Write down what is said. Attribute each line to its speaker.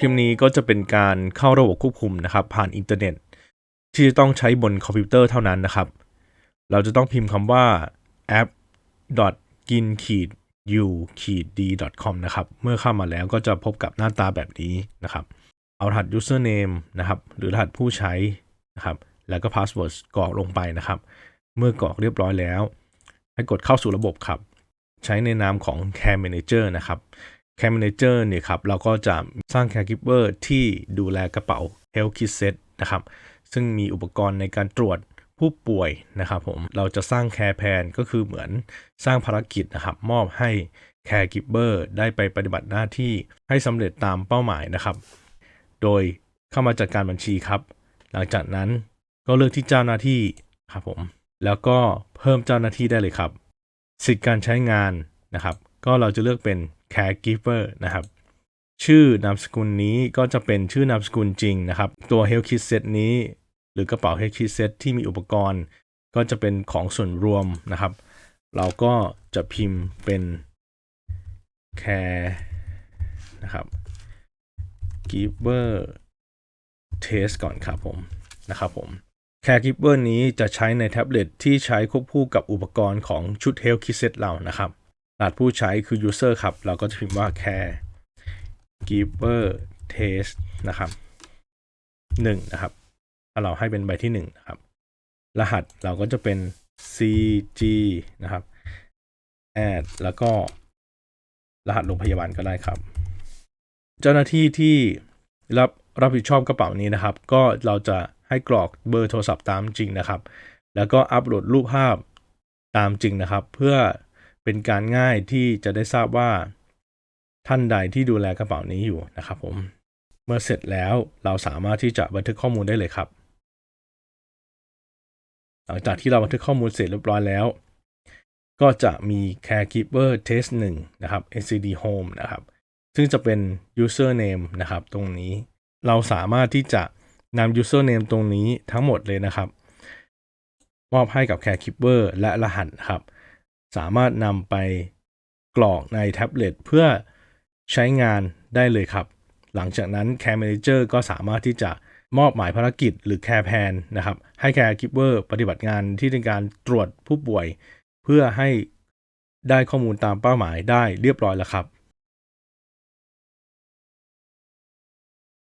Speaker 1: พิมพ์นี้ก็จะเป็นการเข้าระบบควบคุมนะครับ ผ่านอินเทอร์เน็ต ที่จะต้องใช้บนคอมพิวเตอร์เท่านั้นนะครับ เราจะต้องพิมพ์คำว่า app gin u d com นะครับ เมื่อเข้ามาแล้วก็จะพบกับหน้าตาแบบนี้นะครับ เอารหัส username นะครับ หรือรหัสผู้ใช้นะครับ แล้วก็ password กรอกลงไปนะครับ เมื่อกรอกเรียบร้อยแล้ว ให้กดเข้าสู่ระบบครับ ใช้ในนามของ Care Manager นะครับ Care Manager เนี่ยครับเราก็จะสร้าง Caregiver ที่ดูแลกระเป๋า Health Kit Set นะครับซึ่งมีอุปกรณ์ในการตรวจผู้ป่วยนะครับผมเราจะสร้าง Care Plan ก็คือเหมือนสร้างภารกิจนะครับมอบให้ Caregiver ได้ไปปฏิบัติหน้าที่ให้สำเร็จตามเป้าหมายนะครับ โดยเข้ามาจัดการบัญชีครับ หลังจากนั้นก็เลือกที่เจ้าหน้าที่ครับผมแล้วก็เพิ่มเจ้าหน้าที่ได้เลยครับ สิทธิการใช้งานนะครับ ก็เราจะเลือกเป็น caregiver นะครับ ชื่อนามสกุลนี้ก็จะเป็นชื่อนามสกุลจริงนะครับ ตัว health kit set นี้ หรือกระเป๋า health kit set ที่มีอุปกรณ์ ก็จะเป็นของส่วนรวมนะครับ เราก็จะพิมพ์เป็น care นะครับ giver test ก่อนครับผมนะครับผม Caregiver นี้จะใช้ในแท็บเล็ตที่ใช้ควบคู่กับอุปกรณ์ของชุด Health Kit Set เรานะครับ รหัสผู้ใช้คือ User ครับ เราก็จะพิมพ์ว่า Caregiver Test นะครับ1นะครับ ถ้าเราให้เป็นใบที่1นะครับ รหัสเราก็จะเป็น CG นะครับ add แล้วก็รหัสโรงพยาบาลก็ได้ครับ เจ้าหน้าที่ที่รับรับผิดชอบกระเป๋านี้นะครับ ก็เราจะให้กรอกเบอร์โทรศัพท์ตามจริงนะครับ แล้วก็อัปโหลดรูปภาพตามจริงนะครับ เพื่อ เป็นการง่ายที่จะได้ทราบว่า ท่านใดที่ดูแลกระเป๋านี้อยู่นะครับผม เมื่อเสร็จแล้วเราสามารถที่จะบันทึกข้อมูลได้เลยครับ หลังจากที่เราบันทึกข้อมูลเสร็จเรียบร้อยแล้ว ก็จะมี caregiver test 1นะครับ scd home นะครับซึ่งจะเป็น username นะครับตรงนี้เราสามารถที่จะนำ username ตรงนี้ทั้งหมดเลยนะครับ มอบให้กับ caregiver และรหัสครับ สามารถนำไปกรอกในแท็บเล็ตเพื่อใช้งานได้เลยครับ หลังจากนั้น Care Manager ก็สามารถที่จะมอบหมายภารกิจหรือ Care Plan นะครับ ให้ Caregiver ปฏิบัติงานที่เป็นการตรวจผู้ป่วย เพื่อให้ได้ข้อมูลตามเป้าหมายได้เรียบร้อยแล้วครับ